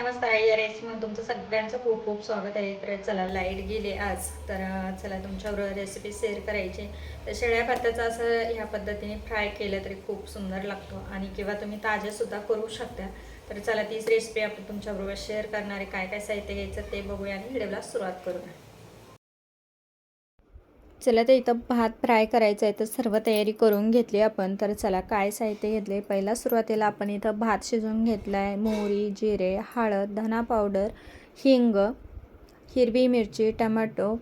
नमस्कार या रेसिपीमध्ये तुमचं सगळ्यांचं खूप खूप स्वागत आहे. तर चला लाइट गेली आज. तर चला तुमच्याबरोबर रेसिपी शेअर करायची. तर शेळ्या भाताचं असं ह्या पद्धतीने फ्राय केलं तरी खूप सुंदर लागतो आणि किंवा तुम्ही ताजेसुद्धा करू शकता. तर चला तीच रेसिपी आपण तुमच्याबरोबर शेअर करणारे काय काय साहित्य घ्यायचं ते बघूया आणि व्हिडिओला सुरुवात करूया. चला तर इथं भात फ्राय करायचा आहे तर सर्व तयारी करून घेतली आपण. तर चला काय साहित्य घेतले पहिला सुरुवातीला आपण इथं भात शिजवून घेतला आहे मोहरी जिरे हळद धना पावडर हिंग हिरवी मिरची टमॅटो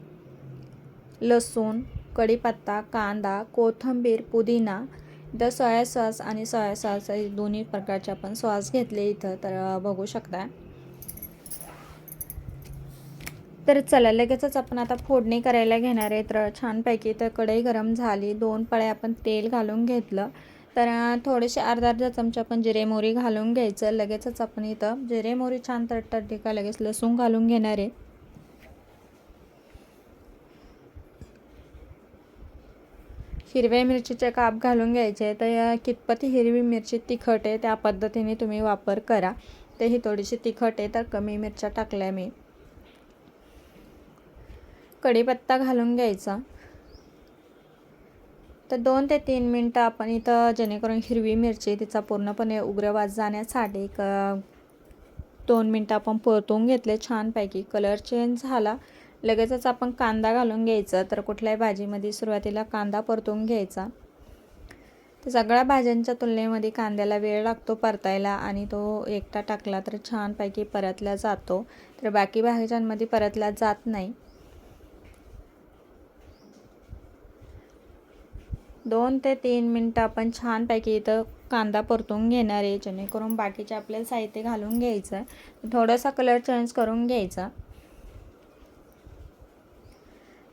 लसूण कढीपत्ता कांदा कोथिंबीर पुदिना इथं सोया सॉस आणि सोया सॉस हे दोन्ही प्रकारचे आपण सॉस घेतले इथं तर बघू शकता तर चला लगेचच आपण आता फोडणी करायला घेणार आहे. तर छानपैकी तर कढई गरम झाली. दोन पळे आपण तेल घालून घेतलं. तर थोडेसे अर्धा अर्धा चमचा आपण जिरे मोहरी घालून घ्यायचं. लगेचच आपण इथं जिरे मोहरी छान तडतडली का लगेच लसूण घालून घेणार आहे. हिरव्या मिरचीचे काप घालून घ्यायचे तर या कितपत हिरवी मिरची तिखट आहे त्या पद्धतीने तुम्ही वापर करा. तर ही थोडीशी तिखट आहे. तर कमी मिरच्या टाकल्या मी. कढीपत्ता घालून घ्यायचा. तर दोन ते तीन मिनटं आपण इथं जेणेकरून हिरवी मिरची तिचा पूर्णपणे उग्रवास जाण्यासाठी क दोन मिनटं आपण परतून घेतले. छानपैकी कलर चेंज झाला. लगेचच आपण कांदा घालून घ्यायचा. तर कुठल्याही भाजीमध्ये सुरुवातीला कांदा परतून घ्यायचा. तर सगळ्या भाज्यांच्या तुलनेमध्ये कांद्याला वेळ लागतो परतायला आणि तो एकटा टाकला तर छानपैकी परतला जातो. तर बाकी भाज्यांमध्ये परतला जात नाही. दोन ते तीन मिनटं आपण छानपैकी इथं कांदा परतून घेणार आहे जेणेकरून बाकीचे आपल्याला साहित्य घालून घ्यायचं. थोडासा कलर चेंज करून घ्यायचा.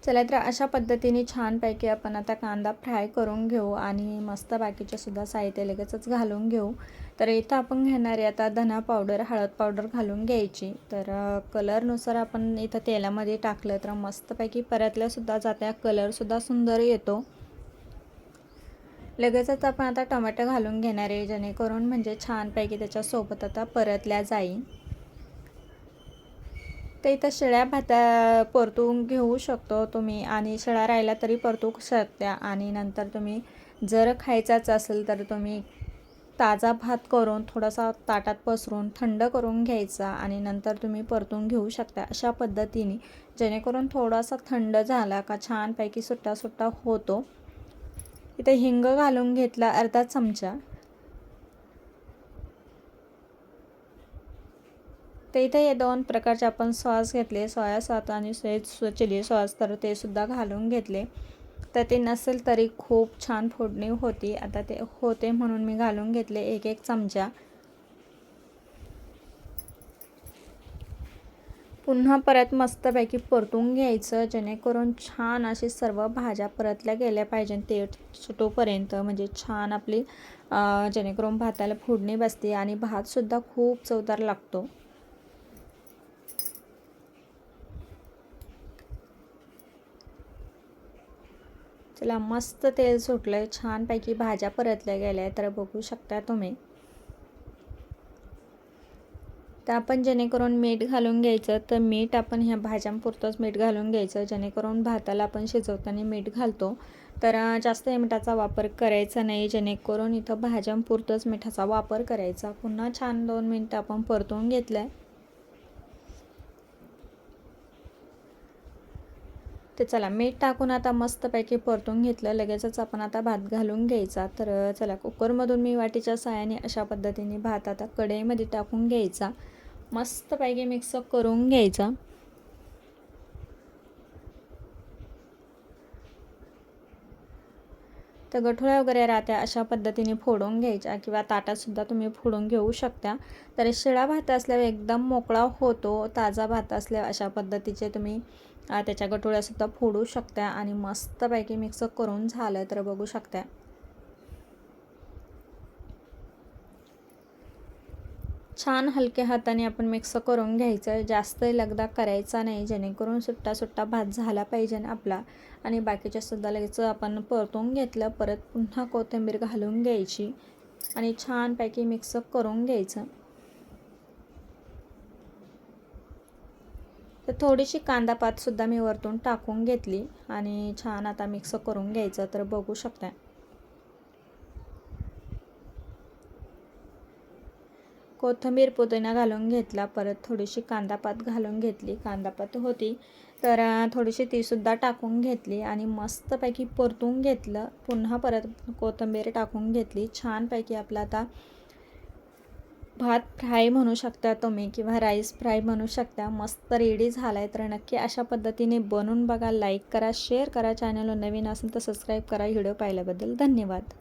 चला तर अशा पद्धतीने छानपैकी आपण आता कांदा फ्राय करून घेऊ आणि मस्त बाकीचेसुद्धा साहित्य लगेचच घालून घेऊ. तर इथं आपण घेणार आहे आता धना पावडर हळद पावडर घालून घ्यायची. तर कलरनुसार आपण इथं तेलामध्ये टाकलं तर मस्तपैकी परतल्यासुद्धा जात्या. कलरसुद्धा सुंदर येतो. लगेचच आपण आता टोमॅटो घालून घेणार आहे जेणेकरून म्हणजे छानपैकी त्याच्यासोबत आता परतल्या जाईल. तर इथं शिळ्या भाता परतून घेऊ शकतो तुम्ही आणि शिळा राहिला तरी परतू शकता. आणि नंतर तुम्ही जर खायचाच असेल तर तुम्ही ताजा भात करून थोडासा ताटात पसरून थंड करून घ्यायचा आणि नंतर तुम्ही परतून घेऊ शकता अशा पद्धतीने जेणेकरून थोडासा थंड झाला का छानपैकी सुट्टा सुट्टा होतो. इथे हिंग घालून घेतला अर्धा चमचा. तर इथे हे दोन प्रकारचे आपण सॉस घेतले सोया सॉस आणि स्वेज चिली सॉस तर ते सुद्धा घालून घेतले. तर ते नसेल तरी खूप छान फोडणी होती. आता ते होते म्हणून मी घालून घेतले एक एक चमचा. पुन्हा परत मस्तपैकी परतून घ्यायचं जेणेकरून छान असे सर्व भाज्या परतल्या गेल्या पाहिजे ते सुटोपर्यंत. म्हणजे छान आपली जेणेकरून भाताला फोडणी बसते आणि भातसुद्धा खूप चवदार लागतो. चला मस्त तेल सुटलं आहे छानपैकी भाज्या परतल्या गेल्या तर बघू शकता तुम्ही. तर आपण जेणेकरून मीठ घालून घ्यायचं. तर मीठ आपण ह्या भाज्यांपुरतंच मीठ घालून घ्यायचं. जेणेकरून भाताला आपण शिजवताना मीठ घालतो. तर जास्त मिठाचा वापर करायचा नाही. जेणेकरून इथं भाज्यांपुरतंच मिठाचा वापर करायचा. पुन्हा छान दोन मिनटं आपण परतून घेतलं आहे तर चला मीठ टाकून आता मस्तपैकी परतून घेतलं. लगेचच आपण आता भात घालून घ्यायचा. तर चला कुकरमधून मी वाटीच्या साहाय्याने अशा पद्धतीने भात आता कढईमध्ये टाकून घ्यायचा. मस्तपैकी मिक्स करून घ्यायचा. तर गठोळ्या वगैरे राहत्या अशा पद्धतीने फोडून घ्यायच्या किंवा ताटातसुद्धा तुम्ही फोडून घेऊ शकता. तर शिळा भात असल्यावर एकदम मोकळा होतो ताजा भात असल्यावर अशा पद्धतीचे तुम्ही त्याच्या गठोळ्यासुद्धा फोडू शकता आणि मस्तपैकी मिक्स करून झालं तर बघू शकता. छान हलक्या हाताने आपण मिक्स करून घ्यायचं. जास्त लगदा करायचा नाही. जेणेकरून सुट्टा सुट्टा भात झाला पाहिजे आपला. आणि बाकीच्या सुद्धा लगेच आपण परतून घेतलं. परत पुन्हा कोथिंबीर घालून घ्यायची. आणि छानपैकी मिक्स करून घ्यायचं. तर थोडीशी कांदा पातसुद्धा मी वरतून टाकून घेतली. आणि छान आता मिक्स करून घ्यायचं. तर बघू शकता कोथिंबीर पुदिना घालून घेतला. परत थोडीशी कांदापात घालून घेतली. कांदापात होती. तर थोडीशी तीसुद्धा टाकून घेतली आणि मस्तपैकी परतून घेतलं. पुन्हा परत कोथिंबीर टाकून घेतली. छानपैकी आपला आता भात फ्राय म्हणू शकता तुम्ही किंवा राईस फ्राय म्हणू शकता. मस्त रेडी झाला आहे तर नक्की अशा पद्धतीने बनवून बघा. लाईक करा शेअर करा. चॅनलवर नवीन असेल तर सबस्क्राईब करा. व्हिडिओ पाहिल्याबद्दल धन्यवाद.